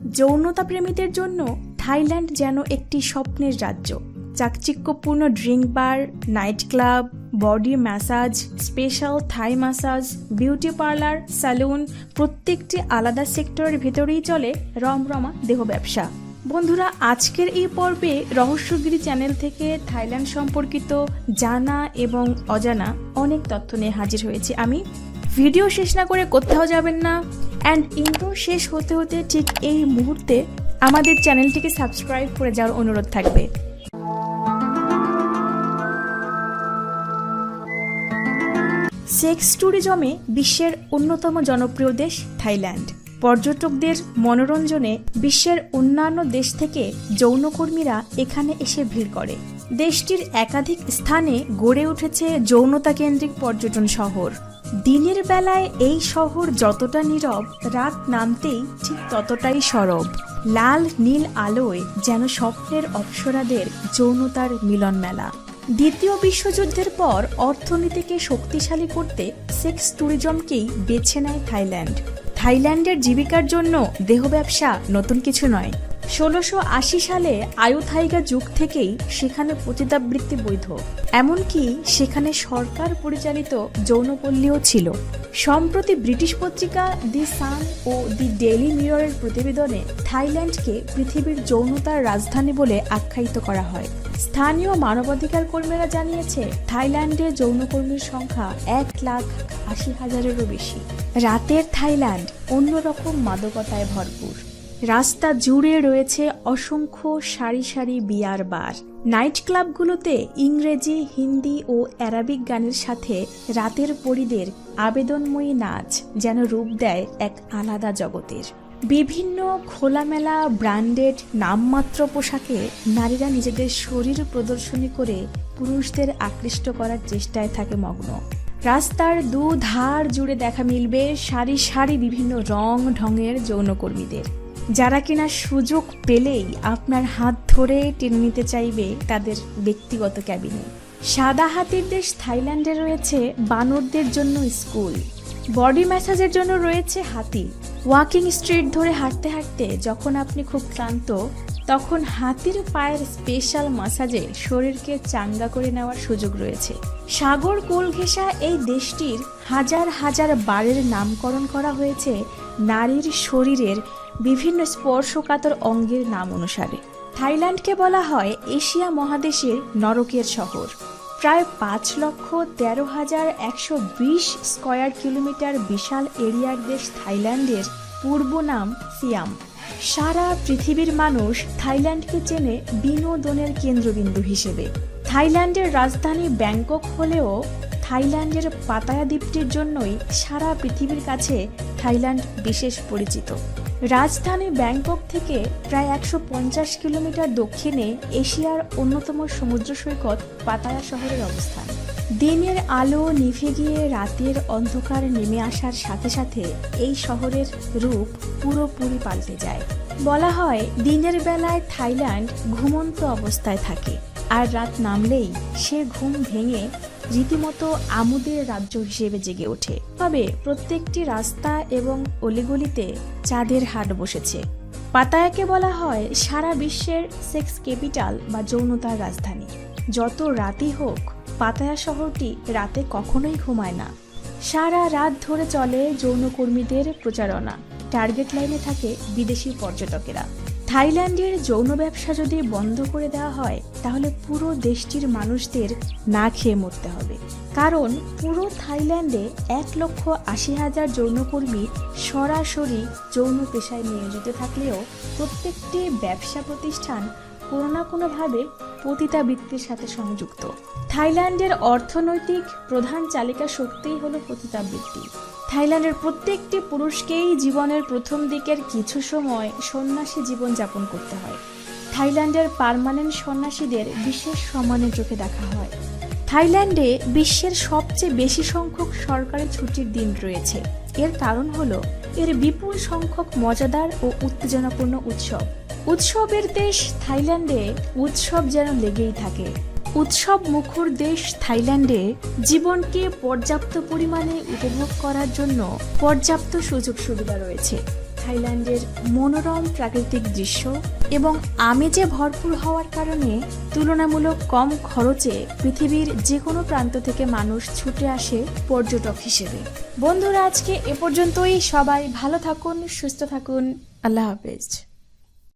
যৌনতা প্রেমীদের জন্য থাইল্যান্ড যেন একটি স্বপ্নের রাজ্য। চাকচিক্যপূর্ণ drink bar, night club, body massage, special Thai massage, beauty parlour, salon, প্রত্যেকটি আলাদা সেক্টরের ভেতরেই চলে রমরমা দেহ ব্যবসা। বন্ধুরা, আজকের এই পর্বে রহস্যগিরি চ্যানেল থেকে থাইল্যান্ড সম্পর্কিত জানা এবং অজানা অনেক তথ্য নিয়ে হাজির হয়েছি আমি। ভিডিও শেষ না করে কোথাও যাবেন না। অ্যান্ড ইন্ট্রো শেষ হতে হতে ঠিক এই মুহূর্তে আমাদের চ্যানেলটিকে সাবস্ক্রাইব করে যাওয়ার অনুরোধ থাকবে। সেক্স ট্যুরিজমে বিশ্বের অন্যতম জনপ্রিয় দেশ থাইল্যান্ড। পর্যটকদের মনোরঞ্জনে বিশ্বের অন্যান্য দেশ থেকে যৌনকর্মীরা এখানে এসে ভিড় করে। দেশটির একাধিক স্থানে গড়ে উঠেছে যৌনতা কেন্দ্রিক পর্যটন শহর। দিনের বেলায় এই শহর যতটা নীরব, রাত নামতেই ঠিক ততটাই সরব। লাল, নীল আলোয় যেন স্বপ্নের অপ্সরাদের যৌনতার মিলন মেলা দ্বিতীয় বিশ্বযুদ্ধের পর অর্থনীতিকে শক্তিশালী করতে সেক্স ট্যুরিজমকেই বেছে নেয় থাইল্যান্ড। থাইল্যান্ডের জীবিকার জন্য দেহ ব্যবসা নতুন কিছু নয়। ষোলোশো আশি সালে আয়ুথাইগা যুগ থেকেই সেখানে পতিতাবৃত্তি বৈধ। এমনকি সেখানে সরকার পরিচালিত যৌনপল্লীও ছিল। সম্প্রতি ব্রিটিশ পত্রিকা দি সান ও দি ডেইলি মিররের প্রতিবেদনে থাইল্যান্ডকে পৃথিবীর যৌনতার রাজধানী বলে আখ্যায়িত করা হয়। স্থানীয় মানবাধিকার কর্মীরা জানিয়েছে, থাইল্যান্ডে যৌনকর্মীর সংখ্যা এক লাখ আশি হাজারেরও বেশি। রাতের থাইল্যান্ড অন্যরকম মাদকতায় ভরপুর। রাস্তা জুড়ে রয়েছে অসংখ্য সারি সারি বিয়ার বার। নাইট ক্লাবগুলোতে ইংরেজি, হিন্দি ও অ্যারাবিক গানের সাথে রাতের পরিদের আবেদনময়ী নাচ যেন রূপ দেয় এক আলাদা জগতের। বিভিন্ন খোলামেলা ব্র্যান্ডেড নামমাত্র পোশাকে নারীরা নিজেদের শরীর প্রদর্শনী করে পুরুষদের আকৃষ্ট করার চেষ্টায় থাকে মগ্ন। রাস্তার দু ধার জুড়ে দেখা মিলবে সারি সারি বিভিন্ন রং ঢঙের যৌনকর্মীদের। যারা কিনা সুযোগ পেলেই আপনার হাত ধরে টেনে নিতে চাইবে তাদের ব্যক্তিগত ক্যাবিনে। সাদা হাতির দেশ থাইল্যান্ডে রয়েছে বানরদের জন্য স্কুল। বডি ম্যাসাজের জন্য রয়েছে হাতি। ওয়াকিং স্ট্রিট ধরে হাঁটতে হাঁটতে যখন আপনি খুব ক্লান্ত, তখন হাতির পায়ের স্পেশাল মাসাজে শরীরকে চাঙ্গা করে নেওয়ার সুযোগ রয়েছে। সাগর কোল ঘেঁষা এই দেশটির হাজার হাজার বারের নামকরণ করা হয়েছে নারীর শরীরের বিভিন্ন স্পর্শকাতর অঙ্গের নাম অনুসারে। থাইল্যান্ডকে বলা হয় এশিয়া মহাদেশের নরকের শহর। প্রায় পাঁচ লক্ষ তেরো হাজার একশো বিশ স্কয়ার কিলোমিটার বিশাল এরিয়ার দেশ থাইল্যান্ডের পূর্ব নাম সিয়াম। সারা পৃথিবীর মানুষ থাইল্যান্ডকে চেনে বিনোদনের কেন্দ্রবিন্দু হিসেবে। থাইল্যান্ডের রাজধানী ব্যাংকক হলেও থাইল্যান্ডের পাতায়া দ্বীপটির জন্যই সারা পৃথিবীর কাছে থাইল্যান্ড বিশেষ পরিচিত। রাজধানী ব্যাংকক থেকে প্রায় একশো পঞ্চাশ কিলোমিটার দক্ষিণে এশিয়ার অন্যতম সমুদ্র সৈকত পাতায়া শহরের অবস্থান। দিনের আলো নিভে গিয়ে রাতের অন্ধকার নেমে আসার সাথে সাথে এই শহরের রূপ পুরোপুরি পাল্টে যায়। বলা হয় দিনের বেলায় থাইল্যান্ড ঘুমন্ত অবস্থায় থাকে, আর রাত নামলেই সে ঘুম ভেঙে রীতিমতো আমোদের রাজ্য হিসেবে জেগে ওঠে। তবে প্রত্যেকটি রাস্তা এবং অলিগলিতে চাঁদের হাট বসেছে। পাতায়াকে বলা হয় সারা বিশ্বের সেক্স ক্যাপিটাল বা যৌনতার রাজধানী। যত রাতই হোক, পাতায়া শহরটি রাতে কখনোই ঘুমায় না। সারা রাত ধরে চলে যৌনকর্মীদের প্রচারণা। টার্গেট লাইনে থাকে বিদেশি পর্যটকেরা। থাইল্যান্ডের যৌন ব্যবসা যদি বন্ধ করে দেওয়া হয়, তাহলে পুরো দেশটির মানুষদের না খেয়ে মরতে হবে। কারণ পুরো থাইল্যান্ডে এক লক্ষ আশি হাজার যৌনকর্মী সরাসরি যৌন পেশায় নিয়োজিত থাকলেও প্রত্যেকটি ব্যবসা প্রতিষ্ঠান কোনো না কোনোভাবে পতিতাবৃত্তির সাথে সংযুক্ত। থাইল্যান্ডের অর্থনৈতিক প্রধান চালিকা শক্তিই হলো পতিতাবৃত্তি থাইল্যান্ডের প্রত্যেকটি পুরুষকেই জীবনের প্রথম দিকের কিছু সময় সন্ন্যাসী জীবন যাপন করতে হয়। থাইল্যান্ডের পার্মানেন্ট সন্ন্যাসীদের বিশেষ সম্মানের চোখে দেখা হয়। থাইল্যান্ডে বিশ্বের সবচেয়ে বেশি সংখ্যক সরকারি ছুটির দিন রয়েছে। এর কারণ হল, এর বিপুল সংখ্যক মজাদার ও উত্তেজনাপূর্ণ উৎসব। উৎসবের দেশ থাইল্যান্ডে উৎসব যেন লেগেই থাকে। উৎসব মুখর দেশ থাইল্যান্ডে জীবনকে পর্যাপ্ত পরিমাণে উপভোগ করার জন্য পর্যাপ্ত সুযোগ সুবিধা রয়েছে। থাইল্যান্ডের মনোরম প্রাকৃতিক দৃশ্য এবং আমেজে ভরপুর হওয়ার কারণে তুলনামূলক কম খরচে পৃথিবীর যে কোনো প্রান্ত থেকে মানুষ ছুটে আসে পর্যটক হিসেবে। বন্ধুরা, আজকে এ পর্যন্তই। সবাই ভালো থাকুন, সুস্থ থাকুন। আল্লাহ হাফেজ।